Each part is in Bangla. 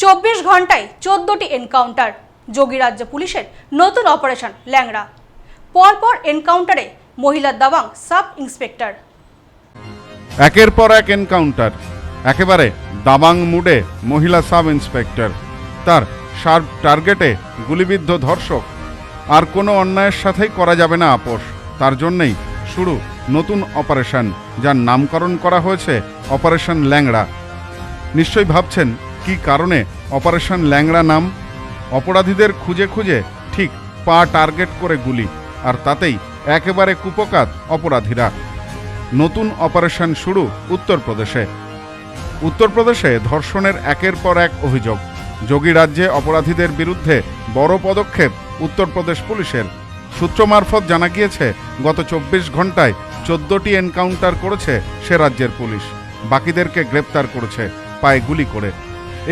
চব্বিশ ঘন্টায় চোদ্দটি এনকাউন্টার। যোগীরাজ্য পুলিশের নতুন অপারেশন ল্যাংড়া। পরপর এনকাউন্টারে মহিলা দাবাং সাব ইন্সপেক্টর। একের পর এক এনকাউন্টার। একেবারে দাবাং মুডে মহিলা সাব ইন্সপেক্টর। তার শার্প টার্গেটে গুলিবিদ্ধ ধর্ষক। আর কোনো অন্যায়ের সাথেই করা যাবে না আপোষ। তার জন্যেই শুরু নতুন অপারেশন, যার নামকরণ করা হয়েছে অপারেশন ল্যাংড়া। নিশ্চয়ই ভাবছেন কি কারণে অপারেশন ল্যাংড়া নাম? অপরাধীদের খুঁজে খুঁজে ঠিক পা টার্গেট করে গুলি, আর তাতেই একেবারে কুপকাত অপরাধীরা। নতুন অপারেশন শুরু উত্তরপ্রদেশে। উত্তরপ্রদেশে ধর্ষণের একের পর এক অভিযোগ। যোগী রাজ্যে অপরাধীদের বিরুদ্ধে বড় পদক্ষেপ উত্তরপ্রদেশ পুলিশের। সূত্র মারফত জানা গিয়েছে, গত চব্বিশ ঘন্টায় চোদ্দটি এনকাউন্টার করেছে সে রাজ্যের পুলিশ। বাকিদেরকে গ্রেপ্তার করেছে, পায়ে গুলি করে।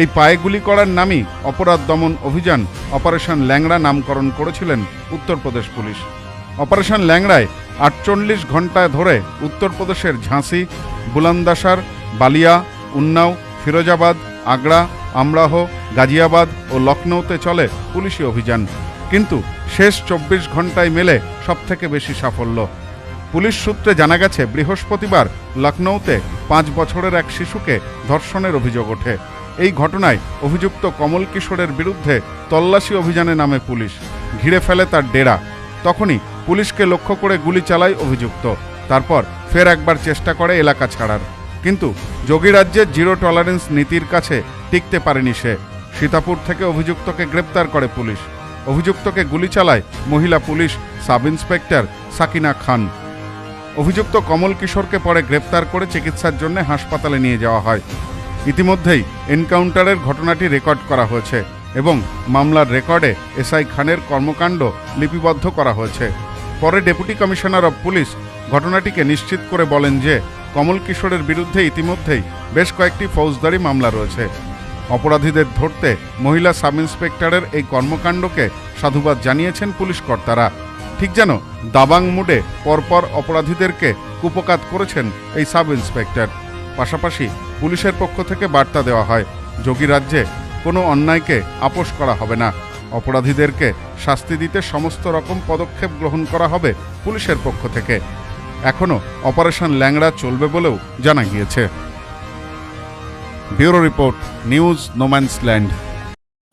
এই পায়ে গুলি করার নামই অপরাধ দমন অভিযান। অপারেশন ল্যাংড়া নামকরণ করেছিলেন উত্তরপ্রদেশ পুলিশ। অপারেশন ল্যাংড়ায় আটচল্লিশ ঘন্টায় ধরে উত্তরপ্রদেশের ঝাঁসি, বুলন্দাসার, বালিয়া, উন্নাও, ফিরোজাবাদ, আগ্রা, আমরাহ, গাজিয়াবাদ ও লখনৌতে চলে পুলিশি অভিযান। কিন্তু শেষ চব্বিশ ঘন্টায় মেলে সবথেকে বেশি সাফল্য। পুলিশ সূত্রে জানা গেছে, বৃহস্পতিবার লখনৌতে পাঁচ বছরের এক শিশুকে ধর্ষণের অভিযোগ ওঠে। এই ঘটনায় অভিযুক্ত কমল কিশোরের বিরুদ্ধে তল্লাশি অভিযানে নামে পুলিশ। ঘিরে ফেলে তার ডেরা। তখনই পুলিশকে লক্ষ্য করে গুলি চালায় অভিযুক্ত। তারপর ফের একবার চেষ্টা করে এলাকা ছাড়ার। কিন্তু যোগী রাজ্যের জিরো টলারেন্স নীতির কাছে টিকতে পারেনি সে। সীতাপুর থেকে অভিযুক্তকে গ্রেপ্তার করে পুলিশ। অভিযুক্তকে গুলি চালায় মহিলা police sub inspector Sakina Khan. অভিযুক্ত কমল কিশোরকে পরে গ্রেপ্তার করে চিকিৎসার জন্য হাসপাতালে নিয়ে যাওয়া হয়। ইতিমধ্যেই এনকাউন্টারের ঘটনাটি রেকর্ড করা হয়েছে এবং মামলার রেকর্ডে এসআই খানের কর্মকাণ্ড লিপিবদ্ধ করা হয়েছে। পরে ডেপুটি কমিশনার অব পুলিশ ঘটনাটিকে নিশ্চিত করে বলেন যে কমল কিশোরের বিরুদ্ধে ইতিমধ্যেই বেশ কয়েকটি ফৌজদারি মামলা রয়েছে। অপরাধীদের ধরতে মহিলা সাব ইন্সপেক্টরের এই কর্মকাণ্ডকে সাধুবাদ জানিয়েছেন পুলিশ কর্তারা। ঠিক যেন দাবাং মুডে পরপর অপরাধীদেরকে কুপকাত করেছেন এই সাব ইন্সপেক্টর পাশাপাশি পুলিশের পক্ষ থেকে বার্তা দেওয়া হয়, যোগী রাজ্যে কোনো অন্যায়কে আপোষ করা হবে না। অপরাধীদেরকে শাস্তি দিতে সমস্ত রকম পদক্ষেপ গ্রহণ করা হবে পুলিশের পক্ষ থেকে। এখনও অপারেশন ল্যাংড়া চলবে বলেও জানা গিয়েছে। Bureau report, news, no man's land.